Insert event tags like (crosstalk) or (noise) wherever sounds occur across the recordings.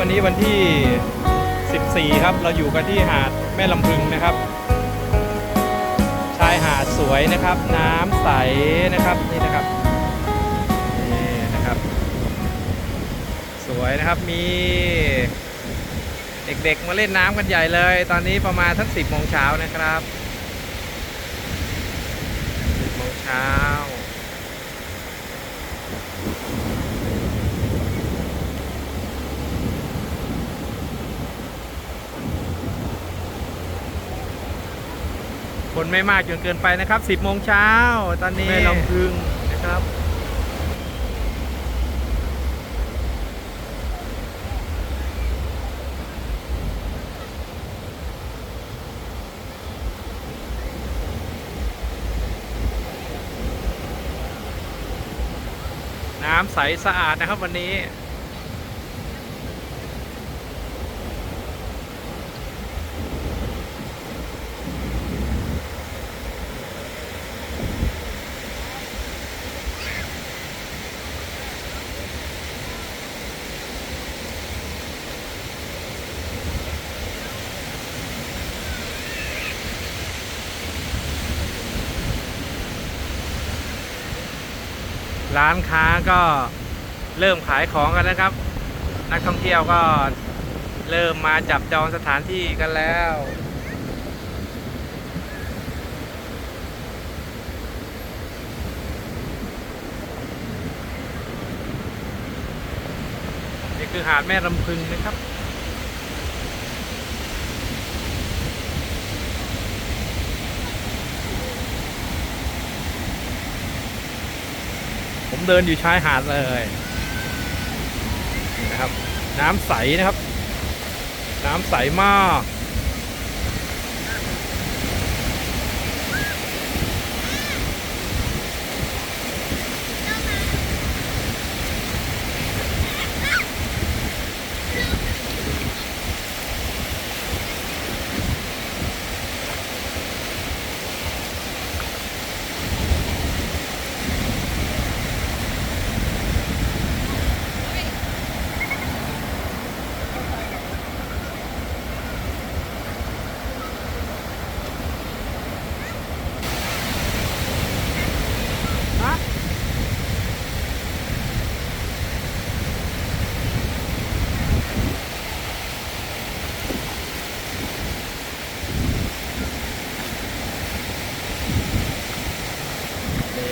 วันนี้วันที่ 14 ครับ เราอยู่กันที่หาดแม่ลำพึงนะครับ ชายหาดสวยนะครับ น้ำใสนะครับนี่นะครับนี่นะครับ สวยนะครับมีเด็กๆมาเล่นน้ำกันใหญ่เลย ตอนนี้ประมาณสัก10โมงเช้านะครับ10โมงเช้า คนไม่มากจนเกินไปนะครับ 10โมงเช้าตอนนี้แม่ลำพึงนะครับน้ำใสสะอาดนะครับวันนี้ ร้านค้าก็เริ่มขายของกันแล้วครับ นักท่องเที่ยวก็เริ่มมาจับจองสถานที่กันแล้วนี่คือหาดแม่ลำพึงนะครับ ผมเดินอยู่ชายหาดเลยนะครับ น้ำใสนะครับ น้ำใสมาก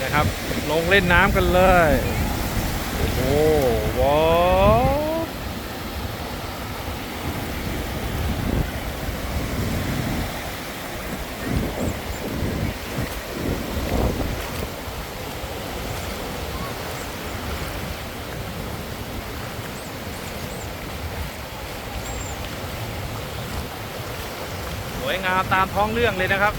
นี่นะครับ ลงเล่นน้ำกันเลย โอ้โหว้าวสวยงามตามท้องเรื่องเลยนะครับ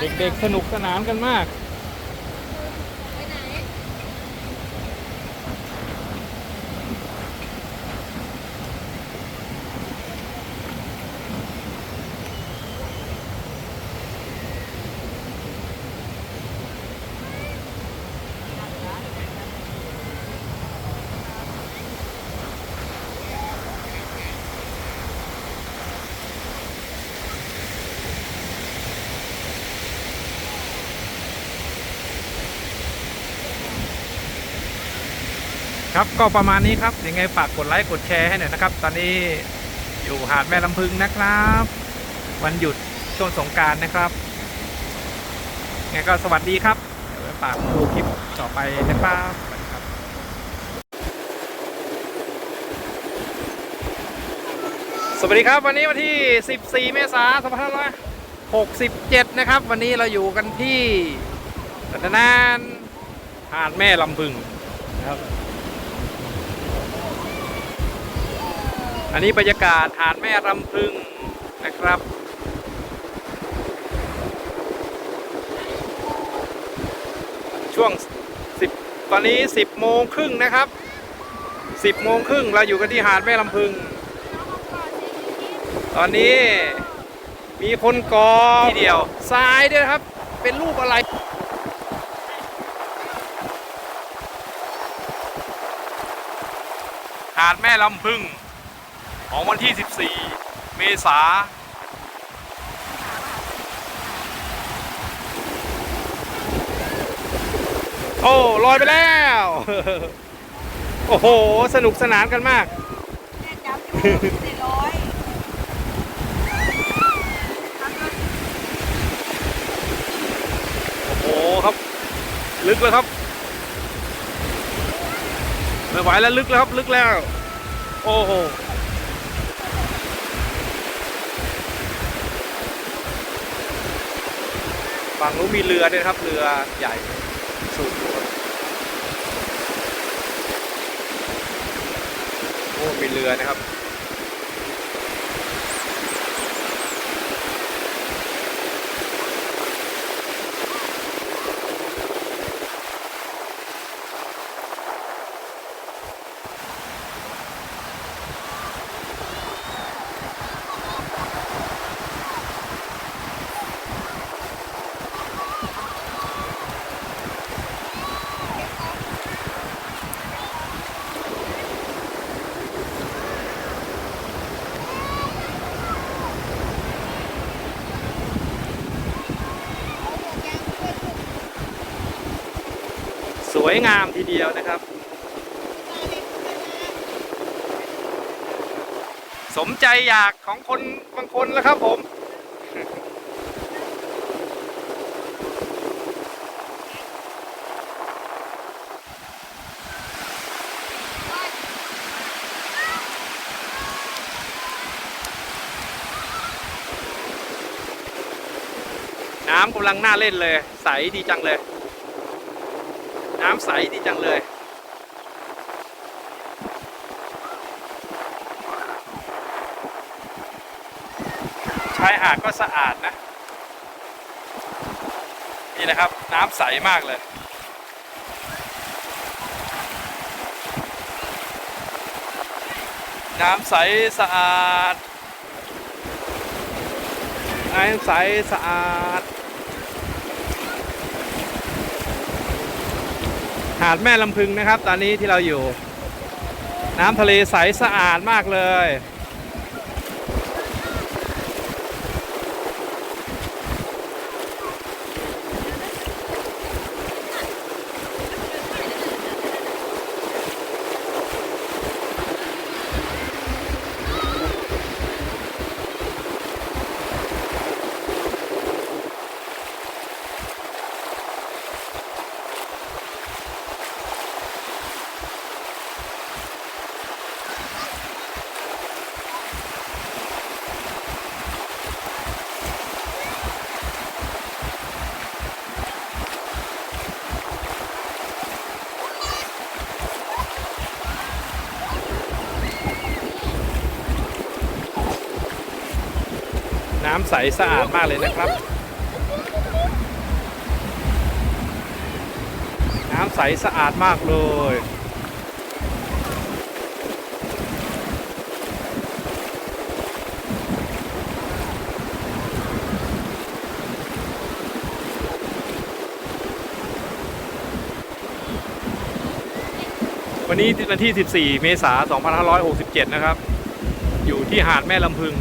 เด็กๆสนุกสนานกันมาก ครับก็ประมาณนี้ครับยังไงฝากกดไลค์กดแชร์ให้หน่อยนะครับ ตอนนี้อยู่หาดแม่ลำพึงนะครับ วันหยุดช่วงสงการนะครับยังไงก็สวัสดีครับเดี๋ยวไปฝากดูคลิปต่อไปนะครับสวัสดีครับวัสดีครับวันนี้วันที่ 14 เมษายน2567 นะครับ วันนี้เราอยู่กันที่รัตนานหาดแม่ลำพึงนะครับ อันนี้บรรยากาศหาดแม่รำพึงนะครับ ช่วง 10 ตอนนี้ 10 โมงครึ่งนะครับ 10 โมงครึ่งเราอยู่กันที่หาดแม่ลำพึง ตอนนี้มีคนกอทีเดียวทรายด้วยครับ เป็นรูปอะไรหาดแม่ลำพึง ของวันที่ 14 เมษาโอ้ลอยไปแล้ว โอ้โห สนุกสนานกันมากแม่จับอยู่สี่ร้อยโอ้โหครับ ลึกแล้วครับไม่ไหวแล้วลึกแล้วครับ ลึกแล้ว โอ้โห ฝั่งนู้นมีเรือด้วยครับ เรือใหญ่สูงโอ้มีเรือนะครับ วยงามทีเดียวนะครับ สมใจอยากของคนบางคนแล้วครับผม น้ำกำลังน่าเล่นเลย ใสดีจังเลย น้ำใสดีจังเลย ชายหาดก็สะอาดนะ นี่นะครับ น้ำใสมากเลย น้ำใสสะอาด น้ำใสสะอาด หาดแม่ลำพึงนะครับ ตอนนี้ที่เราอยู่ น้ำทะเลใสสะอาดมากเลย น้ำใสสะอาดมากเลยนะครับ น้ำใสสะอาดมากเลยวันนี้วันที่ 14 เมษายน 2567 นะครับ อยู่ที่หาดแม่ลำพึง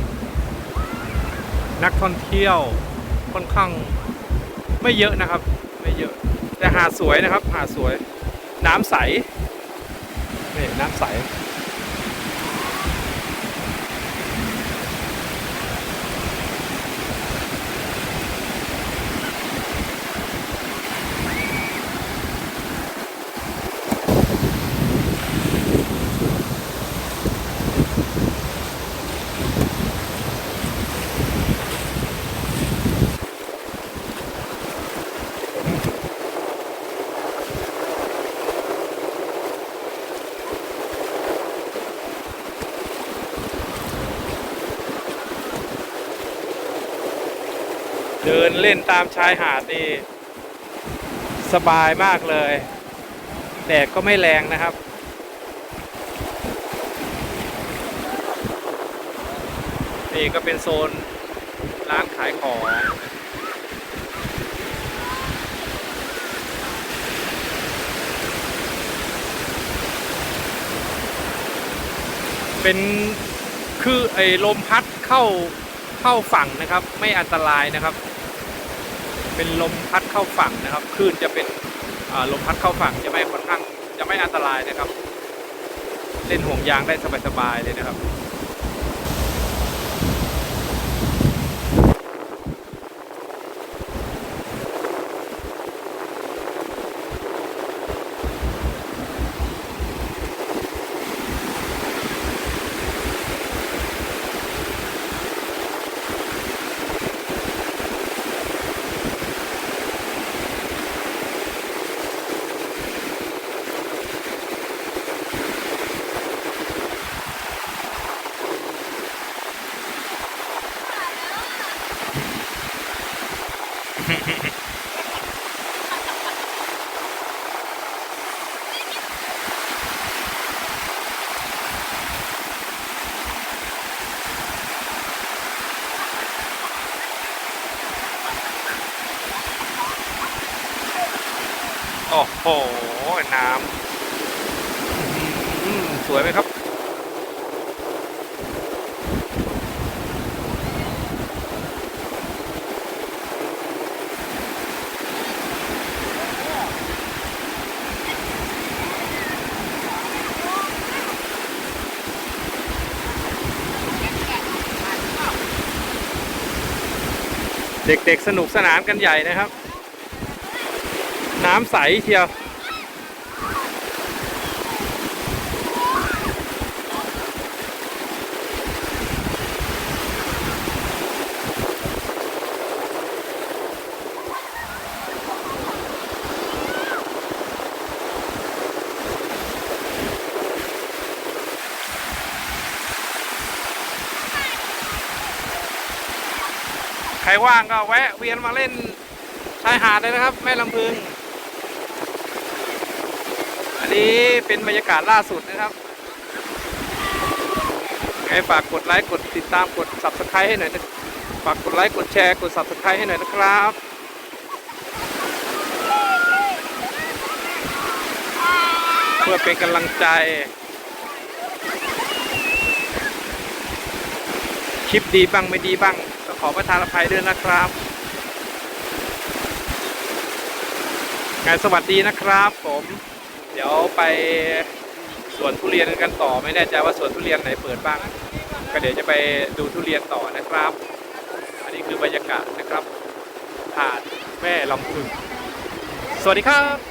นักท่องเที่ยวค่อนข้างไม่เยอะนะครับ ไม่เยอะ แต่หาดสวยนะครับ หาดสวย น้ำใสนี่น้ำใส น เล่นตามชายหาดนี่สบายมากเลย แดดก็ไม่แรงนะครับ นี่ก็เป็นโซนร้านขายของเป็นคือไอ้ลมพัดเข้าเข้าฝั่งนะครับ ไม่อันตรายนะครับ เป็นลมพัดเข้าฝั่งนะครับคลื่นจะเป็นลมพัดเข้าฝั่งจะไม่ค่อนข้างจะไม่อันตรายนะครับ เล่นห่วงยางได้สบายๆเลยนะครับ Hehehehe (laughs) เด็กๆสนุกสนานกันใหญ่นะครับ น้ำใสเชียว รว่างก็แวะเวียนมาเล่นชายหาดเลยนะครับ แม่ลำพึง อันนี้เป็นบรรยากาศล่าสุดนะครับไงฝากกดไลค์กดติดตามกด subscribe ให้หน่อยนะฝากกดไลค์กดแชร์กด subscribe ให้หน่อยนะครับเพื่อเป็นกำลังใจ คลิปดีบ้างไม่ดีบ้าง ขอประทานอภัยด้วยนะครับงานสวัสดีนะครับผม เดี๋ยวไปสวนทุเรียนกันต่อไม่แน่ใจว่าสวนทุเรียนไหนเปิดบ้าง ก็เดี๋ยวจะไปดูทุเรียนต่อนะครับ อันนี้คือบรรยากาศนะครับหาดแม่ลำพึงสวัสดีครับ